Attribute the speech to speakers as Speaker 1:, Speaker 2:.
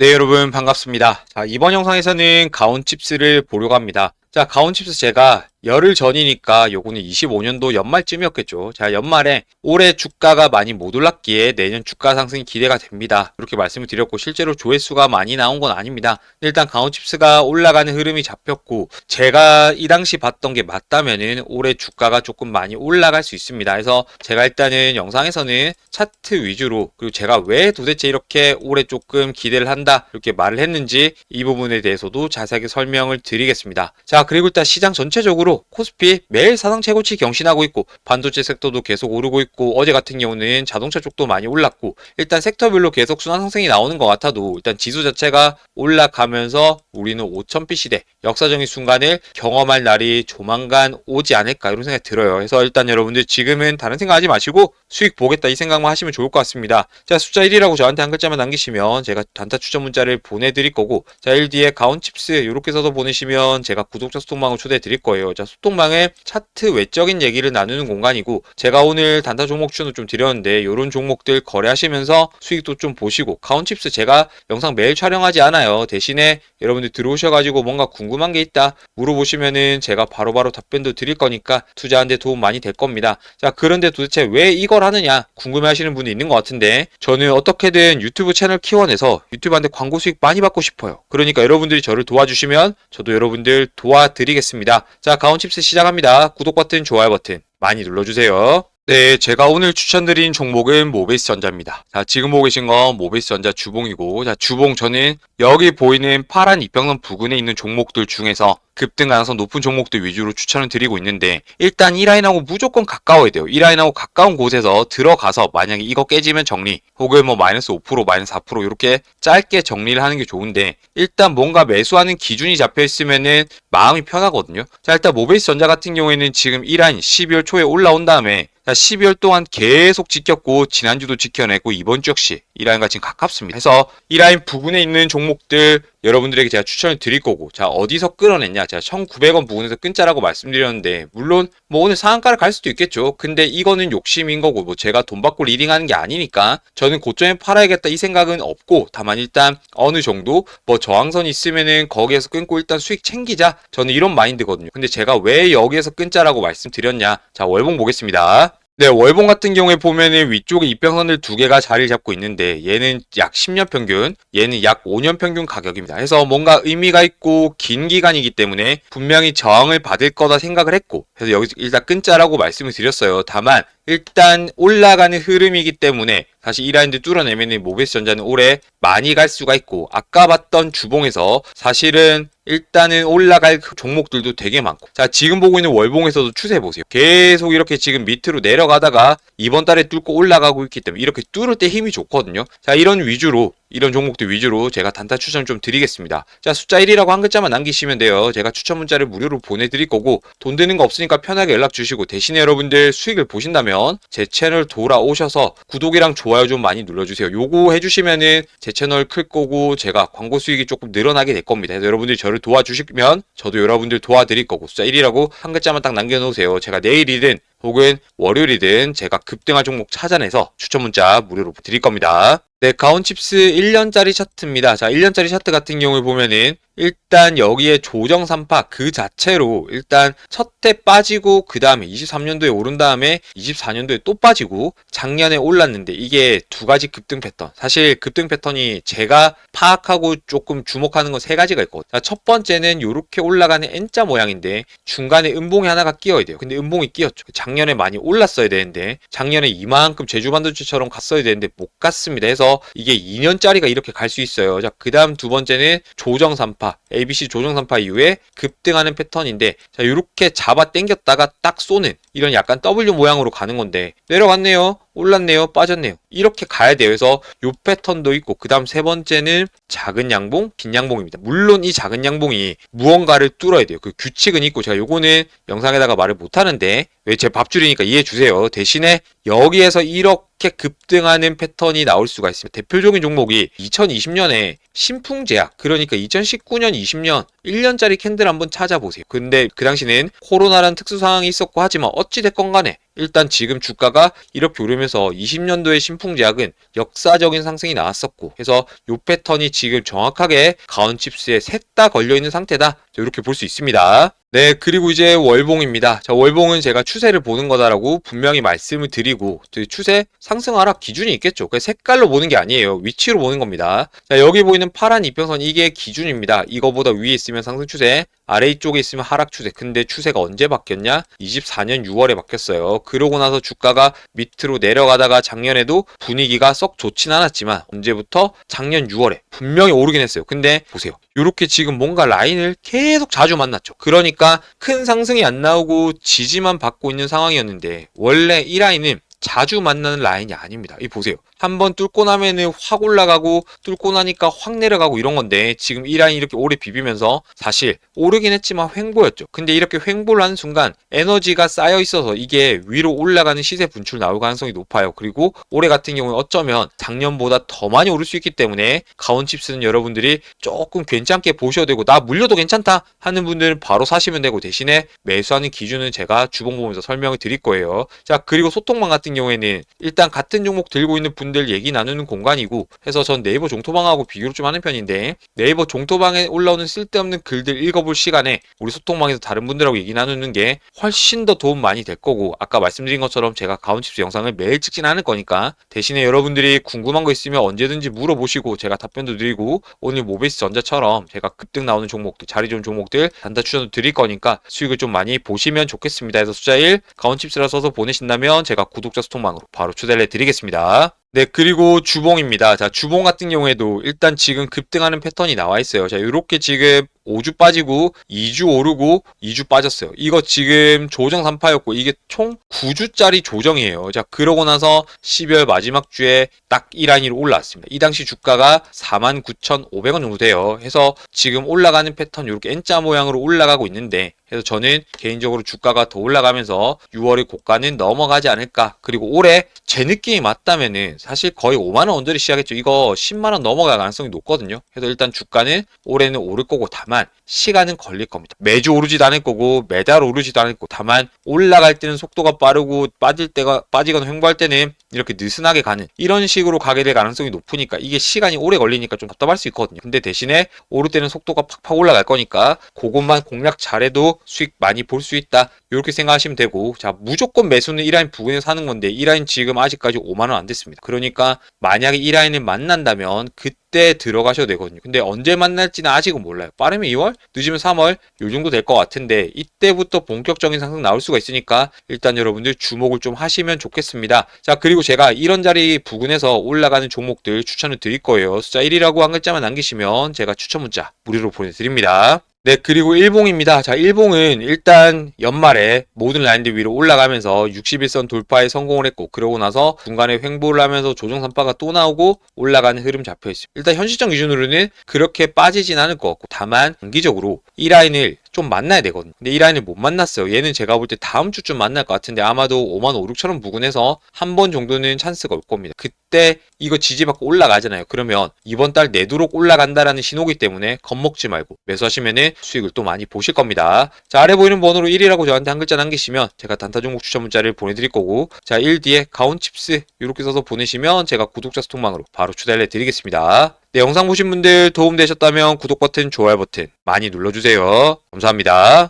Speaker 1: 네, 여러분 반갑습니다. 자, 이번 영상에서는 가온 칩스를 보려고 합니다. 자, 가온 칩스 제가 열흘 전이니까 요거는 25년도 연말쯤이었겠죠. 자, 연말에 올해 주가가 많이 못 올랐기에 내년 주가 상승이 기대가 됩니다. 이렇게 말씀을 드렸고 실제로 조회수가 많이 나온 건 아닙니다. 일단 가온칩스가 올라가는 흐름이 잡혔고 제가 이 당시 봤던 게 맞다면은 올해 주가가 조금 많이 올라갈 수 있습니다. 그래서 제가 일단은 영상에서는 차트 위주로 그리고 제가 왜 도대체 이렇게 올해 조금 기대를 한다 이렇게 말을 했는지 이 부분에 대해서도 자세하게 설명을 드리겠습니다. 자 그리고 일단 시장 전체적으로 코스피 매일 사상 최고치 경신하고 있고 반도체 섹터도 계속 오르고 있고 어제 같은 경우는 자동차 쪽도 많이 올랐고 일단 섹터별로 계속 순환 상승이 나오는 것 같아도 일단 지수 자체가 올라가면서 우리는 5000피 시대 역사적인 순간을 경험할 날이 조만간 오지 않을까 이런 생각이 들어요. 그래서 일단 여러분들 지금은 다른 생각하지 마시고 수익 보겠다 이 생각만 하시면 좋을 것 같습니다. 자 숫자 1이라고 저한테 한 글자만 남기시면 제가 단타 추천 문자를 보내드릴 거고 자 1 뒤에 가온칩스 이렇게 써서 보내시면 제가 구독자 소통방을 초대해 드릴 거예요. 자 소통방에 차트 외적인 얘기를 나누는 공간이고 제가 오늘 단타 종목 추천을 좀 드렸는데 이런 종목들 거래하시면서 수익도 좀 보시고 가온칩스 제가 영상 매일 촬영하지 않아요. 대신에 여러분들 들어오셔가지고 뭔가 궁금한 게 있다 물어보시면은 제가 바로 바로 답변도 드릴 거니까 투자하는데 도움 많이 될 겁니다. 자 그런데 도대체 왜 이걸 하느냐 궁금해하시는 분이 있는 것 같은데 저는 어떻게든 유튜브 채널 키워내서 유튜브한테 광고 수익 많이 받고 싶어요. 그러니까 여러분들이 저를 도와주시면 저도 여러분들 도와드리겠습니다. 자 가 온칩스 시작합니다. 구독 버튼 좋아요 버튼 많이 눌러주세요. 네, 제가 오늘 추천드린 종목은 모베이스 전자입니다. 자, 지금 보고 계신 건 모베이스 전자 주봉이고, 자, 주봉 저는 여기 보이는 파란 이평선 부근에 있는 종목들 중에서 급등 가능성 높은 종목들 위주로 추천을 드리고 있는데 일단 이 라인하고 무조건 가까워야 돼요. 이 라인하고 가까운 곳에서 들어가서 만약에 이거 깨지면 정리 혹은 뭐 마이너스 5% 마이너스 4% 이렇게 짧게 정리를 하는 게 좋은데 일단 뭔가 매수하는 기준이 잡혀 있으면은 마음이 편하거든요. 자 일단 모베이스 전자 같은 경우에는 지금 이 라인 12월 초에 올라온 다음에 자, 12월 동안 계속 지켰고 지난주도 지켜냈고 이번 주 역시 이 라인과 지금 가깝습니다. 해서 이 라인 부근에 있는 종목들 여러분들에게 제가 추천을 드릴 거고 자 어디서 끌어냈냐? 제가 1900원 부근에서 끊자라고 말씀드렸는데 물론 뭐 오늘 상한가를 갈 수도 있겠죠. 근데 이거는 욕심인 거고 뭐 제가 돈 받고 리딩하는 게 아니니까 저는 고점에 팔아야겠다 이 생각은 없고 다만 일단 어느 정도 뭐 저항선이 있으면은 거기에서 끊고 일단 수익 챙기자. 저는 이런 마인드거든요. 근데 제가 왜 여기에서 끊자라고 말씀드렸냐? 자 월봉 보겠습니다 네, 월봉 같은 경우에 보면은 위쪽에 이평선들 두 개가 자리를 잡고 있는데 얘는 약 10년 평균, 얘는 약 5년 평균 가격입니다. 그래서 뭔가 의미가 있고 긴 기간이기 때문에 분명히 저항을 받을 거다 생각을 했고 그래서 여기서 일단 끊자라고 말씀을 드렸어요. 다만 일단 올라가는 흐름이기 때문에 이 라인들 뚫어내면 모베스 전자는 올해 많이 갈 수가 있고 아까 봤던 주봉에서 사실은 일단은 올라갈 종목들도 되게 많고. 자 지금 보고 있는 월봉에서도 추세 보세요. 계속 이렇게 지금 밑으로 내려가다가 이번 달에 뚫고 올라가고 있기 때문에 이렇게 뚫을 때 힘이 좋거든요. 자 이런 위주로 이런 종목들 위주로 제가 단타 추천 좀 드리겠습니다. 자, 숫자 1이라고 한 글자만 남기시면 돼요. 제가 추천 문자를 무료로 보내드릴 거고, 돈 드는 거 없으니까 편하게 연락 주시고, 대신에 여러분들 수익을 보신다면, 제 채널 돌아오셔서 구독이랑 좋아요 좀 많이 눌러주세요. 요거 해주시면은 제 채널 클 거고, 제가 광고 수익이 조금 늘어나게 될 겁니다. 그래서 여러분들이 저를 도와주시면, 저도 여러분들 도와드릴 거고, 숫자 1이라고 한 글자만 딱 남겨놓으세요. 제가 내일이든 혹은 월요일이든 제가 급등할 종목 찾아내서 추천 문자 무료로 드릴 겁니다. 네, 가온칩스 1년짜리 차트입니다. 자, 1년짜리 차트 같은 경우에 보면은 일단 여기에 조정 3파 그 자체로 일단 첫해 빠지고 그 다음에 23년도에 오른 다음에 24년도에 또 빠지고 작년에 올랐는데 이게 두 가지 급등 패턴. 사실 급등 패턴이 제가 파악하고 조금 주목하는 건 세 가지가 있거든요 자, 첫 번째는 이렇게 올라가는 N자 모양인데 중간에 음봉이 하나가 끼어야 돼요. 근데 음봉이 끼었죠. 작년에 많이 올랐어야 되는데 작년에 이만큼 제주반도체처럼 갔어야 되는데 못 갔습니다. 해서 이게 2년짜리가 이렇게 갈 수 있어요. 자그 다음 두 번째는 조정 3파 ABC 조정 3파 이후에 급등하는 패턴인데 자 이렇게 잡아 당겼다가 딱 쏘는 이런 약간 W 모양으로 가는 건데 내려갔네요 올랐네요 빠졌네요. 이렇게 가야 돼요. 그래서 요 패턴도 있고 그 다음 세 번째는 작은 양봉 긴 양봉입니다. 물론 이 작은 양봉이 무언가를 뚫어야 돼요. 그 규칙은 있고 제가 요거는 영상에다가 말을 못하는데 왜 제 밥줄이니까 이해해 주세요. 대신에 여기에서 이렇게 급등하는 패턴이 나올 수가 있습니다. 대표적인 종목이 2020년에 신풍제약 그러니까 2019년 20년 1년짜리 캔들 한번 찾아보세요. 근데 그 당시는 코로나라는 특수 상황이 있었고 하지만 어찌 됐건 간에 일단 지금 주가가 이렇게 오르면서 20년도의 신풍제약은 역사적인 상승이 나왔었고 해서 요 패턴이 지금 정확하게 가온칩스에 셋 다 걸려있는 상태다. 자, 이렇게 볼 수 있습니다. 네, 그리고 이제 월봉입니다. 자, 월봉은 제가 추세를 보는 거다라고 분명히 말씀을 드리고, 그 추세 상승 하락 기준이 있겠죠. 그 색깔로 보는 게 아니에요. 위치로 보는 겁니다. 자, 여기 보이는 파란 이평선 이게 기준입니다. 이거보다 위에 있으면 상승 추세, 아래쪽에 있으면 하락 추세. 근데 추세가 언제 바뀌었냐? 24년 6월에 바뀌었어요. 그러고 나서 주가가 밑으로 내려가다가 작년에도 분위기가 썩 좋진 않았지만 언제부터? 작년 6월에 분명히 오르긴 했어요. 근데 보세요. 이렇게 지금 뭔가 라인을 계속 자주 만났죠. 그러니까 큰 상승이 안 나오고 지지만 받고 있는 상황이었는데 원래 이 라인은 자주 만나는 라인이 아닙니다. 이 보세요. 한번 뚫고 나면은 확 올라가고 뚫고 나니까 확 내려가고 이런 건데 지금 이 라인 이렇게 오래 비비면서 사실 오르긴 했지만 횡보였죠. 근데 이렇게 횡보를 하는 순간 에너지가 쌓여 있어서 이게 위로 올라가는 시세 분출 나올 가능성이 높아요. 그리고 올해 같은 경우는 어쩌면 작년보다 더 많이 오를 수 있기 때문에 가온칩스는 여러분들이 조금 괜찮게 보셔도 되고 나 물려도 괜찮다 하는 분들은 바로 사시면 되고 대신에 매수하는 기준은 제가 주봉 보면서 설명을 드릴 거예요. 자 그리고 소통망 같은 경우에는 일단 같은 종목 들고 있는 분들 얘기 나누는 공간이고 해서 전 네이버 종토방하고 비교를 좀 하는 편인데 네이버 종토방에 올라오는 쓸데없는 글들 읽어볼 시간에 우리 소통방에서 다른 분들하고 얘기 나누는 게 훨씬 더 도움 많이 될 거고 아까 말씀드린 것처럼 제가 가온칩스 영상을 매일 찍진 않을 거니까 대신에 여러분들이 궁금한 거 있으면 언제든지 물어보시고 제가 답변도 드리고 오늘 모베이스 전자처럼 제가 급등 나오는 종목들 자리 좋은 종목들 단타 추천도 드릴 거니까 수익을 좀 많이 보시면 좋겠습니다. 해서 숫자 1 가온칩스라 써서 보내신다면 제가 구독자 소통망으로 바로 초대를 해드리겠습니다. 네, 그리고 주봉입니다. 자, 주봉 같은 경우에도 일단 지금 급등하는 패턴이 나와 있어요. 자, 이렇게 지금 5주 빠지고 2주 오르고 2주 빠졌어요. 이거 지금 조정 3파였고 이게 총 9주짜리 조정이에요. 자, 그러고 나서 12월 마지막 주에 딱이 라인으로 올라왔습니다. 이 당시 주가가 49,500원 정도 돼요. 해서 지금 올라가는 패턴 이렇게 N자 모양으로 올라가고 있는데 그래서 저는 개인적으로 주가가 더 올라가면서 6월의 고가는 넘어가지 않을까. 그리고 올해 제 느낌이 맞다면은 사실 거의 5만원 언저리 시작했죠. 이거 10만원 넘어갈 가능성이 높거든요. 그래서 일단 주가는 올해는 오를 거고 다만 시간은 걸릴 겁니다. 매주 오르지도 않을 거고 매달 오르지도 않을 거고 다만 올라갈 때는 속도가 빠르고 빠질 때가 빠지거나 횡보할 때는 이렇게 느슨하게 가는 이런 식으로 가게 될 가능성이 높으니까 이게 시간이 오래 걸리니까 좀 답답할 수 있거든요. 근데 대신에 오를 때는 속도가 팍팍 올라갈 거니까 그것만 공략 잘해도 수익 많이 볼 수 있다. 이렇게 생각하시면 되고 자 무조건 매수는 이 라인 부근에서 사는 건데 이 라인 지금 아직까지 5만 원 안 됐습니다. 그러니까 만약에 이 라인을 만난다면 그때 들어가셔도 되거든요. 근데 언제 만날지는 아직은 몰라요. 빠르면 2월, 늦으면 3월 요 정도 될 것 같은데 이때부터 본격적인 상승 나올 수가 있으니까 일단 여러분들 주목을 좀 하시면 좋겠습니다. 자 그리고 제가 이런 자리 부근에서 올라가는 종목들 추천을 드릴 거예요. 숫자 1이라고 한 글자만 남기시면 제가 추천 문자 무료로 보내드립니다. 네, 그리고 일봉입니다. 자, 일봉은 일단 연말에 모든 라인들 위로 올라가면서 61선 돌파에 성공을 했고, 그러고 나서 중간에 횡보를 하면서 조정 산파가 또 나오고 올라가는 흐름 잡혀 있습니다. 일단 현실적 기준으로는 그렇게 빠지진 않을 것 같고, 다만 단기적으로 이 라인을 좀 만나야 되거든요. 근데 이 라인을 못 만났어요. 얘는 제가 볼 때 다음 주쯤 만날 것 같은데 아마도 5만 5, 6천원 부근에서 한 번 정도는 찬스가 올 겁니다. 그때 이거 지지받고 올라가잖아요. 그러면 이번 달 내도록 올라간다라는 신호기 때문에 겁먹지 말고 매수하시면은 수익을 또 많이 보실 겁니다. 자, 아래 보이는 번호로 1이라고 저한테 한 글자 남기시면 제가 단타 종목 추천 문자를 보내드릴 거고 자, 1 뒤에 가온 칩스 이렇게 써서 보내시면 제가 구독자 소통망으로 바로 초대를 해드리겠습니다. 네, 영상 보신 분들 도움 되셨다면 구독 버튼, 좋아요 버튼 많이 눌러주세요. 감사합니다.